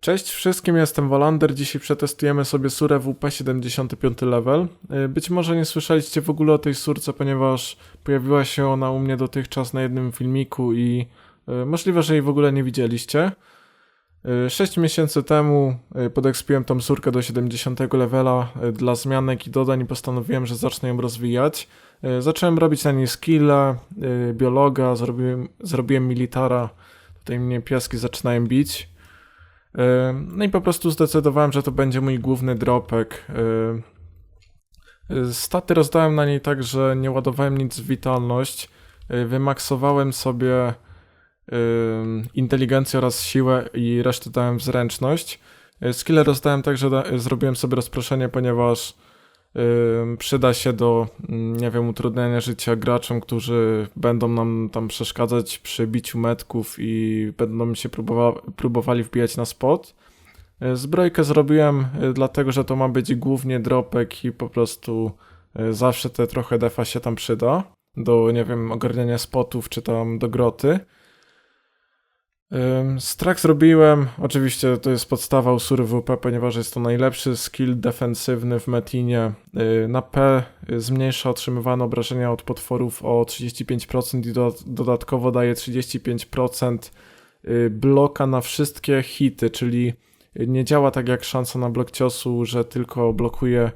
Cześć wszystkim, jestem Wolander. Dzisiaj przetestujemy sobie surę WP 75 level. Y, Być może nie słyszeliście w ogóle o tej surce, ponieważ pojawiła się ona u mnie dotychczas na jednym filmiku i y, możliwe, że jej w ogóle nie widzieliście. 6 miesięcy temu y, podekspiłem tą surkę do 70 levela y, dla zmianek i dodań i postanowiłem, że zacznę ją rozwijać. Y, Zacząłem robić na niej skilla, y, biologa, zrobiłem, zrobiłem militara. Tutaj mnie piaski zaczynają bić. No i po prostu zdecydowałem, że to będzie mój główny dropek. Staty rozdałem na niej tak, że nie ładowałem nic w witalność. Wymaksowałem sobie inteligencję oraz siłę i resztę dałem w zręczność. Skille rozdałem tak, że zrobiłem sobie rozproszenie, ponieważ przyda się do, mm, nie wiem, utrudniania życia graczom, którzy będą nam tam przeszkadzać przy biciu metków i będą się próbowa- próbowali wbijać na spot. E, Zbrojkę zrobiłem e, dlatego, że to ma być głównie dropek i po prostu e, zawsze te trochę defa się tam przyda do, nie wiem, ogarniania spotów czy tam do groty. Ym, Strach zrobiłem, oczywiście to jest podstawa usury WP, ponieważ jest to najlepszy skill defensywny w Metinie. Y, Na P y, zmniejsza otrzymywane obrażenia od potworów o 35% i do, dodatkowo daje 35% y, bloka na wszystkie hity, czyli nie działa tak jak szansa na blok ciosu, że tylko blokuje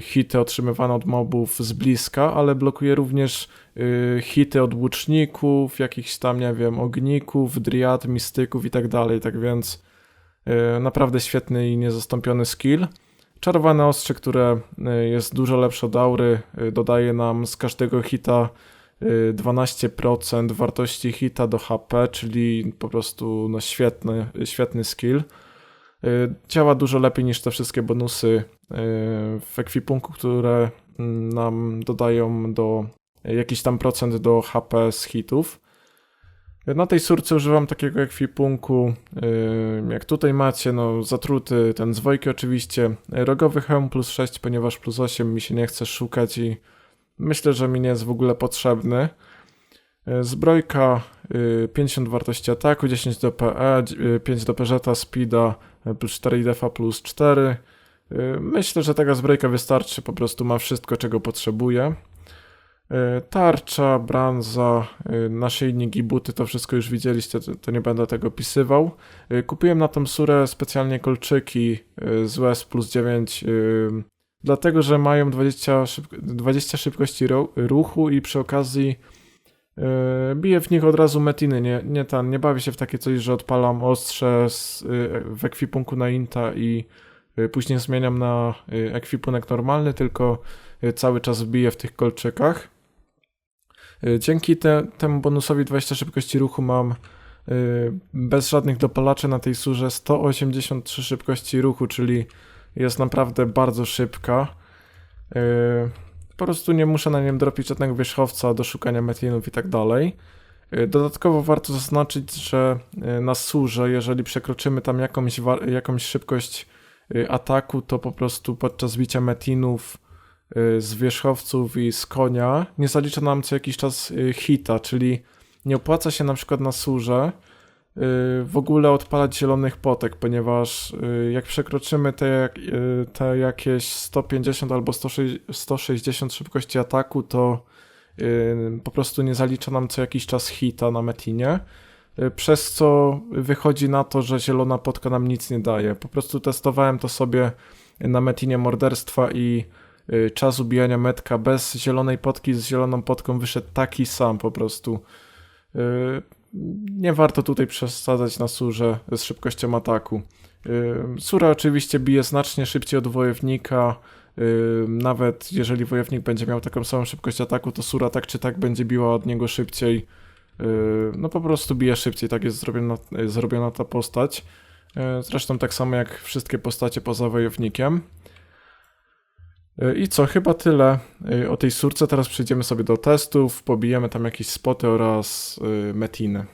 hity otrzymywane od mobów z bliska, ale blokuje również y, hity od łuczników, jakichś tam, nie wiem, ogników, driad, mistyków i tak dalej, tak więc y, naprawdę świetny i niezastąpiony skill. Czarowane ostrze, które y, jest dużo lepsze od aury, y, dodaje nam z każdego hita y, 12% wartości hita do HP, czyli po prostu no świetny, świetny skill. Y, Działa dużo lepiej niż te wszystkie bonusy y, w ekwipunku, które mm, nam dodają do jakiś tam procent do HP z hitów. Na tej surce używam takiego ekwipunku, y, jak tutaj macie, no zatruty, ten z Wojki oczywiście, rogowy hełm plus 6, ponieważ plus 8 mi się nie chce szukać i myślę, że mi nie jest w ogóle potrzebny. Zbrojka, y, 50 wartości ataku, 10 do PE, y, 5 do Peżeta, Speeda, 4 defa plus 4. Y, Myślę, że taka zbrojka wystarczy, po prostu ma wszystko, czego potrzebuje. Y, Tarcza, branza, y, naszyjnik i buty, to wszystko już widzieliście, to, nie będę tego opisywał. Y, Kupiłem na tą surę specjalnie kolczyki z US plus 9, y, dlatego że mają 20, szyb 20 szybkości ruchu i przy okazji biję w nich od razu metiny, nie, nie, tam, nie bawię się w takie coś, że odpalam ostrze z, y, w ekwipunku na inta i y, później zmieniam na ekwipunek normalny, tylko cały czas biję w tych kolczykach. Dzięki te, temu bonusowi 20 szybkości ruchu mam bez żadnych dopalaczy na tej surze 183 szybkości ruchu, czyli jest naprawdę bardzo szybka. Po prostu nie muszę na nim dropić żadnego wierzchowca do szukania metinów i tak dalej. Y, Dodatkowo warto zaznaczyć, że y, na surze, jeżeli przekroczymy tam jakąś, jakąś szybkość y, ataku, to po prostu podczas bicia metinów z wierzchowców i z konia nie zalicza nam co jakiś czas hita, czyli nie opłaca się na przykład na surze w ogóle odpalać zielonych potek, ponieważ y, jak przekroczymy te, y, te jakieś 150 albo 160 160 szybkości ataku, to y, po prostu nie zalicza nam co jakiś czas hita na metinie, y, przez co wychodzi na to, że zielona potka nam nic nie daje. Po prostu testowałem to sobie na metinie morderstwa i y, czas ubijania metka bez zielonej potki z zieloną potką wyszedł taki sam po prostu. Nie warto tutaj przesadzać na surze z szybkością ataku. Sura oczywiście bije znacznie szybciej od wojownika. Nawet jeżeli wojownik będzie miał taką samą szybkość ataku, to Sura tak czy tak będzie biła od niego szybciej. No po prostu bije szybciej, tak jest zrobiona, zrobiona ta postać. Zresztą tak samo jak wszystkie postacie poza wojownikiem. Y, I co, chyba tyle y, o tej surce. Teraz przejdziemy sobie do testów, pobijemy tam jakieś spoty oraz y, metiny.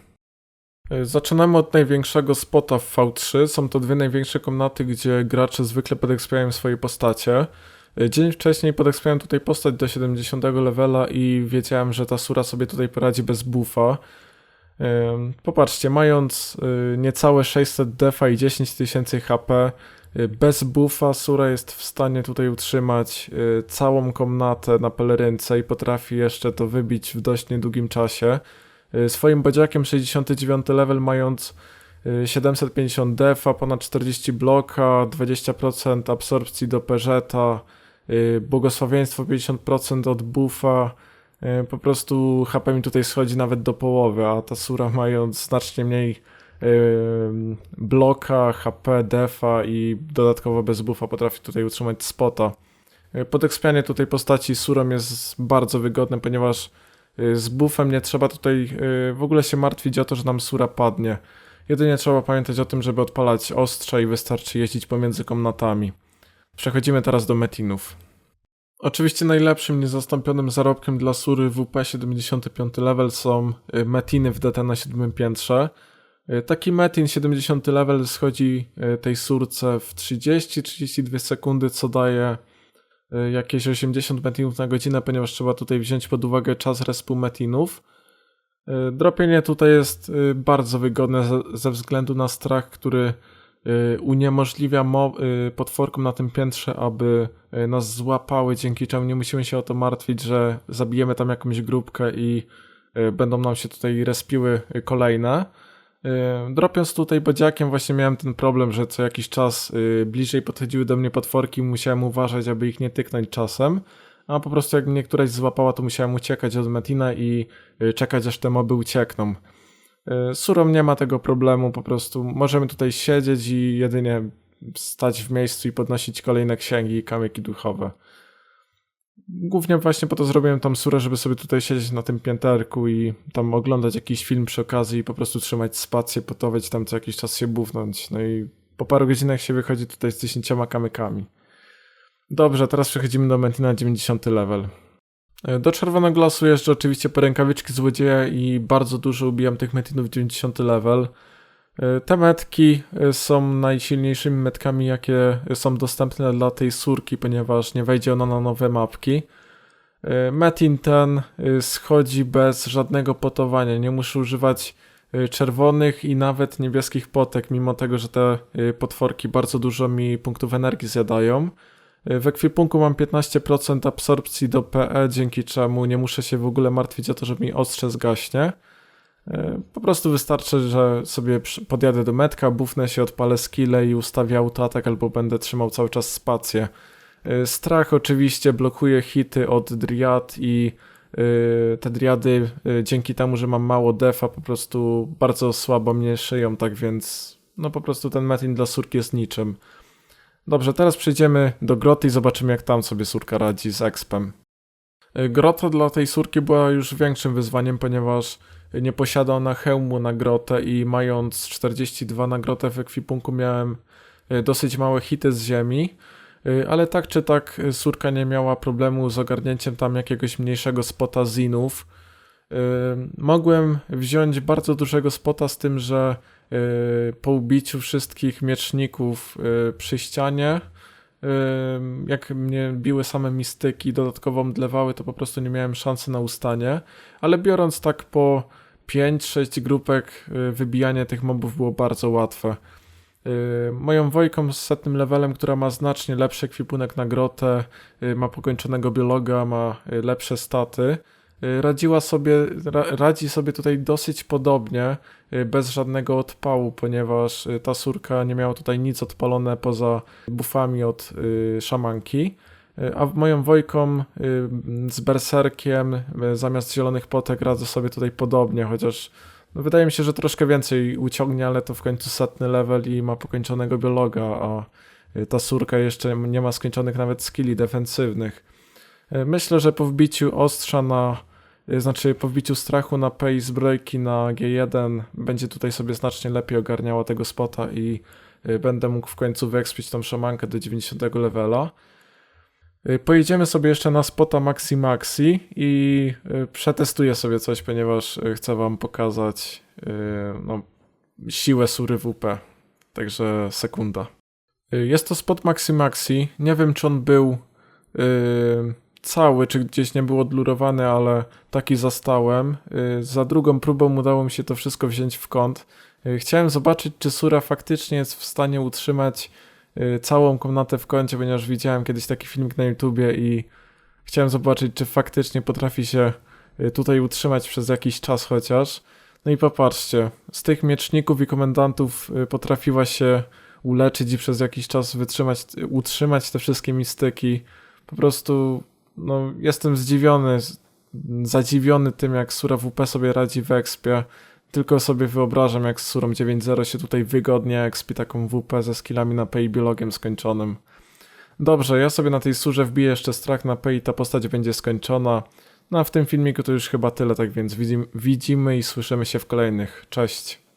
Zaczynamy od największego spota w V3. Są to dwie największe komnaty, gdzie gracze zwykle podekspiają swoje postacie. Dzień wcześniej podekspiałem tutaj postać do 70 levela i wiedziałem, że ta sura sobie tutaj poradzi bez buffa. Popatrzcie, mając y, niecałe 600 defa i 10 tysięcy HP, y, bez buffa Sura jest w stanie tutaj utrzymać y, całą komnatę na pelerynce i potrafi jeszcze to wybić w dość niedługim czasie. Swoim bodziakiem 69 level mając y, 750 defa, ponad 40 bloka, 20% absorpcji do peżeta, y, błogosławieństwo 50% od buffa, po prostu HP mi tutaj schodzi nawet do połowy, a ta Sura mając znacznie mniej y, bloka, HP, defa i dodatkowo bez buffa potrafi tutaj utrzymać spota. Y, Podekspianie tutaj postaci Surom jest bardzo wygodne, ponieważ z buffem nie trzeba tutaj w ogóle się martwić o to, że nam Sura padnie. Jedynie trzeba pamiętać o tym, żeby odpalać ostrza i wystarczy jeździć pomiędzy komnatami. Przechodzimy teraz do metinów. Oczywiście najlepszym, niezastąpionym zarobkiem dla Sury WP 75 level są y, metiny w DT na 7 piętrze. Y, Taki metin 70 level schodzi y, tej surce w 30-32 sekundy, co daje jakieś 80 metinów na godzinę, ponieważ trzeba tutaj wziąć pod uwagę czas respu metinów. Dropienie tutaj jest bardzo wygodne ze, względu na strach, który uniemożliwia mo- y, potworkom na tym piętrze, aby y, nas złapały, dzięki czemu nie musimy się o to martwić, że zabijemy tam jakąś grupkę i y, będą nam się tutaj respiły y, kolejne. Y, Dropiąc tutaj bodziakiem właśnie miałem ten problem, że co jakiś czas y, bliżej podchodziły do mnie potworki, musiałem uważać, aby ich nie tyknąć czasem, a po prostu jak mnie któraś złapała, to musiałem uciekać od Metina i y, czekać aż te moby uciekną. Y, Surom nie ma tego problemu, po prostu możemy tutaj siedzieć i jedynie stać w miejscu i podnosić kolejne księgi i kamyki duchowe. Głównie właśnie po to zrobiłem tam surę, żeby sobie tutaj siedzieć na tym pięterku i tam oglądać jakiś film przy okazji i po prostu trzymać spację, potować tam co jakiś czas się bufnąć. No i po paru godzinach się wychodzi tutaj z 10 kamykami. Dobrze, teraz przechodzimy do Mentina 90 level. E, Do czerwonego lasu jeszcze oczywiście po rękawiczki złodzieja i bardzo dużo ubijam tych metinów 90 level. E, Te metki e, są najsilniejszymi metkami, jakie są dostępne dla tej surki, ponieważ nie wejdzie ona na nowe mapki. Metin ten schodzi bez żadnego potowania, nie muszę używać czerwonych i nawet niebieskich potek, mimo tego, że te potworki bardzo dużo mi punktów energii zjadają. W ekwipunku mam 15% absorpcji do PE, dzięki czemu nie muszę się w ogóle martwić o to, że mi ostrze zgaśnie. E, Po prostu wystarczy, że sobie podjadę do metka, bufnę się, odpalę skille i ustawię autoatak albo będę trzymał cały czas spację. E, Strach oczywiście blokuje hity od driad i e, te driady dzięki temu, że mam mało defa po prostu bardzo słabo mnie szyją, tak więc no po prostu ten metin dla surki jest niczym. Dobrze, teraz przejdziemy do groty i zobaczymy jak tam sobie surka radzi z expem. Y, Grota dla tej surki była już większym wyzwaniem, ponieważ nie posiada ona hełmu na grotę i mając 42 na grotę w ekwipunku miałem y, dosyć małe hity z ziemi, y, ale tak czy tak surka nie miała problemu z ogarnięciem tam jakiegoś mniejszego spota zinów. Mogłem wziąć bardzo dużego spota z tym, że po ubiciu wszystkich mieczników y, przy ścianie jak mnie biły same mistyki, dodatkowo mdlewały, to po prostu nie miałem szansy na ustanie, ale biorąc tak po 5-6 grupek, y, wybijanie tych mobów było bardzo łatwe. Y, Moją Wojką z setnym levelem, która ma znacznie lepszy ekwipunek na grotę, y, ma pokończonego biologa, ma y, lepsze staty, y, radziła sobie, ra, radzi sobie tutaj dosyć podobnie, y, bez żadnego odpału, ponieważ y, ta surka nie miała tutaj nic odpalone poza buffami od y, szamanki. Y, A moją Wojką y, z berserkiem y, zamiast zielonych potek radzę sobie tutaj podobnie, chociaż no, wydaje mi się, że troszkę więcej uciągnie, ale to w końcu setny level i ma pokończonego biologa, a y, ta surka jeszcze nie ma skończonych nawet skilli defensywnych. Y, Myślę, że po wbiciu ostrza na y, znaczy po wbiciu strachu na P i zbrojki na G1 będzie tutaj sobie znacznie lepiej ogarniała tego spota i y, będę mógł w końcu wyekspić tą szamankę do 90 levela. Y, Pojedziemy sobie jeszcze na spota Maxi Maxi i y, przetestuję sobie coś, ponieważ y, chcę wam pokazać y, no, siłę Sury WP. Także sekunda. Y, Jest to spot Maxi Maxi. Nie wiem, czy on był y, cały, czy gdzieś nie był odlurowany, ale taki zastałem. Y, Za drugą próbą udało mi się to wszystko wziąć w kąt. Y, Chciałem zobaczyć, czy Sura faktycznie jest w stanie utrzymać y, całą komnatę w kącie, ponieważ widziałem kiedyś taki filmik na YouTubie i chciałem zobaczyć, czy faktycznie potrafi się tutaj utrzymać przez jakiś czas chociaż. No i popatrzcie, z tych mieczników i komendantów potrafiła się uleczyć i przez jakiś czas wytrzymać, utrzymać te wszystkie mistyki. Po prostu, no, jestem zdziwiony, zadziwiony tym, jak Sura WP sobie radzi w expie. Tylko sobie wyobrażam, jak z Surą 9.0 się tutaj wygodnie expi taką WP ze skillami na P i biologiem skończonym. Dobrze, ja sobie na tej Surze wbiję jeszcze strach na P i ta postać będzie skończona. No a w tym filmiku to już chyba tyle, tak więc widzim, widzimy i słyszymy się w kolejnych. Cześć!